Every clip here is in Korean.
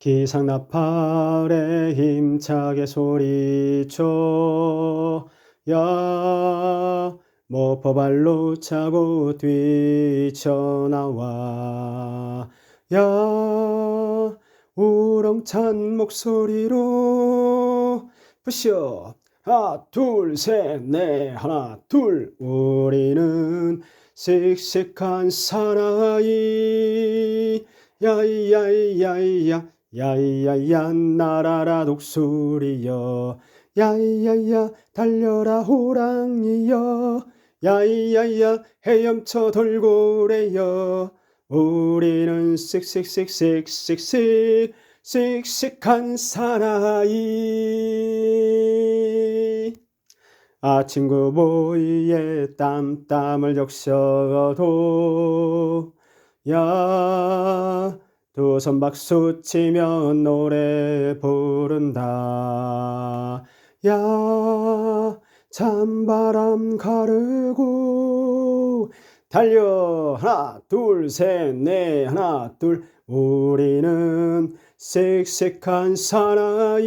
기상나팔에 힘차게 소리쳐. 야 모퍼발로 차고 뛰쳐나와. 야 우렁찬 목소리로 푸시업 하나 둘셋넷 하나 둘. 우리는 씩씩한 사나이. 야이야이야이야 야이야야 날아라 독수리여. 야이야야 달려라 호랑이여. 야이야야 헤엄쳐 돌고래여. 우리는 씩씩씩씩씩씩 씩씩한 사나이. 아침 구 보이에 땀땀을 적셔도 야 두 손 박수 치며 노래 부른다. 야 찬바람 가르고 달려. 하나 둘 셋 넷 하나 둘. 우리는 씩씩한 사나이.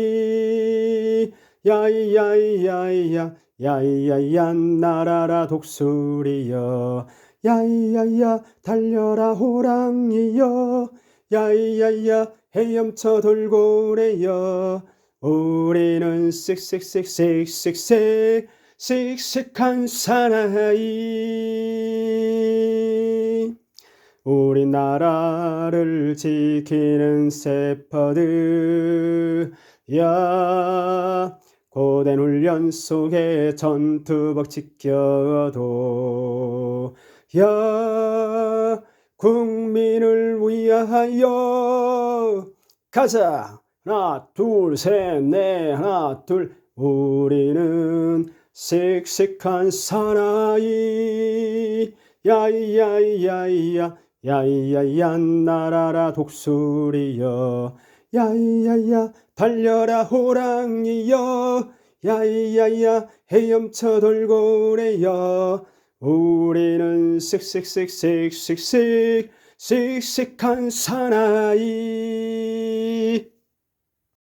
야이야이야이야 야이야야 날아라 독수리여. 야이야야 달려라 호랑이여 야이야야 헤엄쳐 돌고래여 우리는 씩씩씩씩씩씩 씩씩한 사나이. 우리나라를 지키는 세퍼드 야. 고된 훈련 속에 전투복 지켜도 야. 국민을 위하여. 가자. 하나 둘 셋 넷. 하나 둘. 우리는 씩씩한 사나이. 야이야이야이야. 야이야야 날아라 독수리여. 야이야야 달려라 호랑이여. 야이야야 헤엄쳐 돌고래여. 우리는 씩씩씩씩씩씩 씩씩한 사나이.